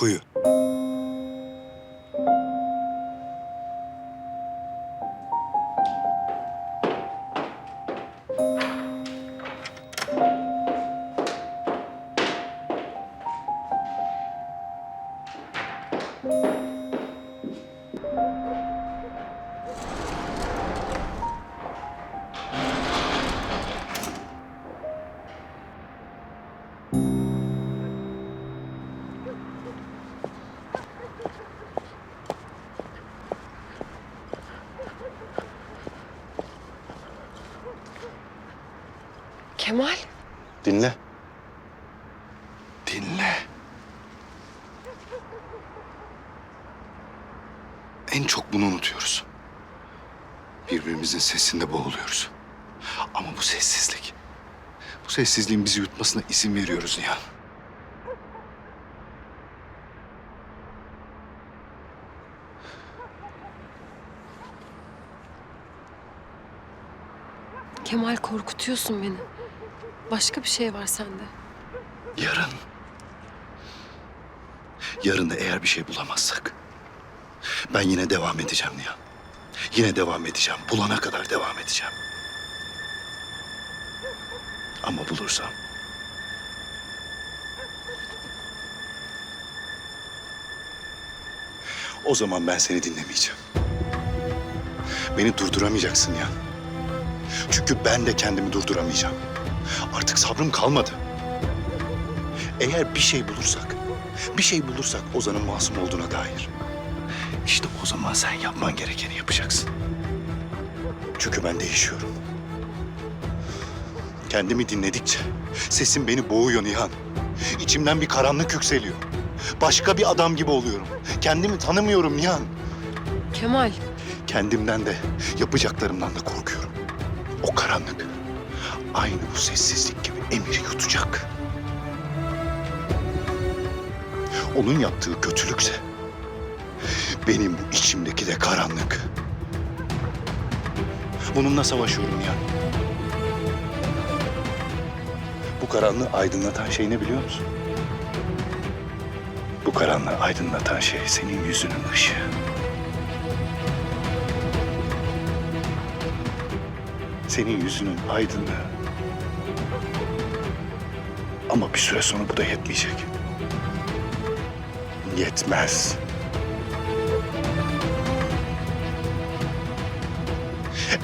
冬うん。Kemal, Dinle. Dinle. En çok bunu unutuyoruz. Birbirimizin sesinde boğuluyoruz. Ama bu sessizlik, bu sessizliğin bizi yutmasına izin veriyoruz Nihan. Kemal korkutuyorsun beni. Başka bir şey var sende. Yarın. Yarın da eğer bir şey bulamazsak. Ben yine devam edeceğim Nihan. Yine devam edeceğim. Bulana kadar devam edeceğim. Ama bulursam. O zaman ben seni dinlemeyeceğim. Beni durduramayacaksın ya. Çünkü ben de kendimi durduramayacağım. Artık sabrım kalmadı. Eğer bir şey bulursak, bir şey bulursak Ozan'ın masum olduğuna dair. İşte o zaman sen yapman gerekeni yapacaksın. Çünkü ben değişiyorum. Kendimi dinledikçe sesim beni boğuyor Nihan. İçimden bir karanlık yükseliyor. Başka bir adam gibi oluyorum. Kendimi tanımıyorum Nihan. Kemal, Kendimden de yapacaklarımdan da korkuyorum. O karanlık aynı bu sessizlik gibi Emir'i yutacak. Onun yaptığı kötülükse benim bu içimdeki de karanlık. Bununla savaşıyorum ya. Bu karanlığı aydınlatan şey ne biliyor musun? Bu karanlığı aydınlatan şey senin yüzünün ışığı. Senin yüzünün aydınlığı. Ama bir süre sonra bu da yetmeyecek. Yetmez.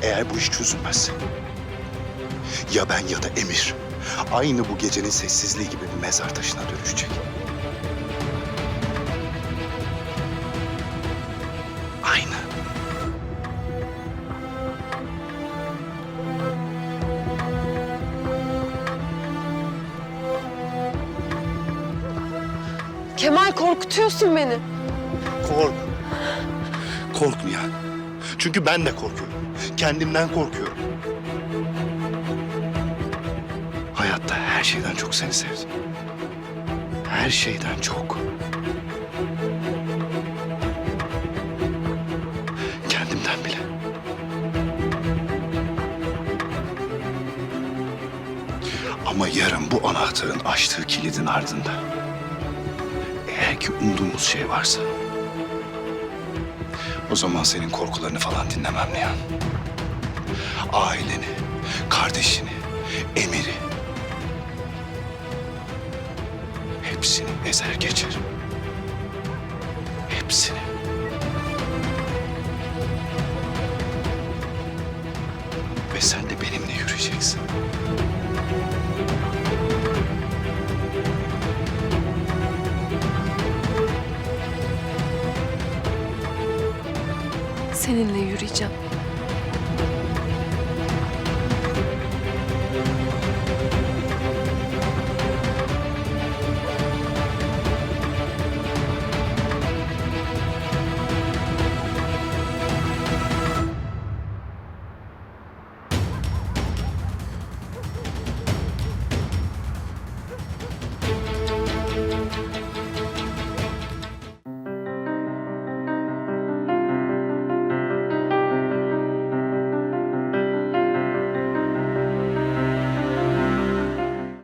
Eğer bu iş çözülmezse... ...ya ben ya da Emir... ...aynı bu gecenin sessizliği gibi bir mezar taşına dönüşecek. Kemal korkutuyorsun beni. Kork. Kork Nihan. Çünkü ben de korkuyorum. Kendimden korkuyorum. Hayatta her şeyden çok seni sevdim. Her şeyden çok. Kendimden bile. Ama yarın bu anahtarın açtığı kilidin ardında ki umduğumuz şey varsa... ...o zaman senin korkularını falan dinlemem Nihan. Aileni, kardeşini, Emir'i... ...hepsini ezer geçerim. Hepsini. Ve sen de benimle yürüyeceksin. Seninle yürüyeceğim.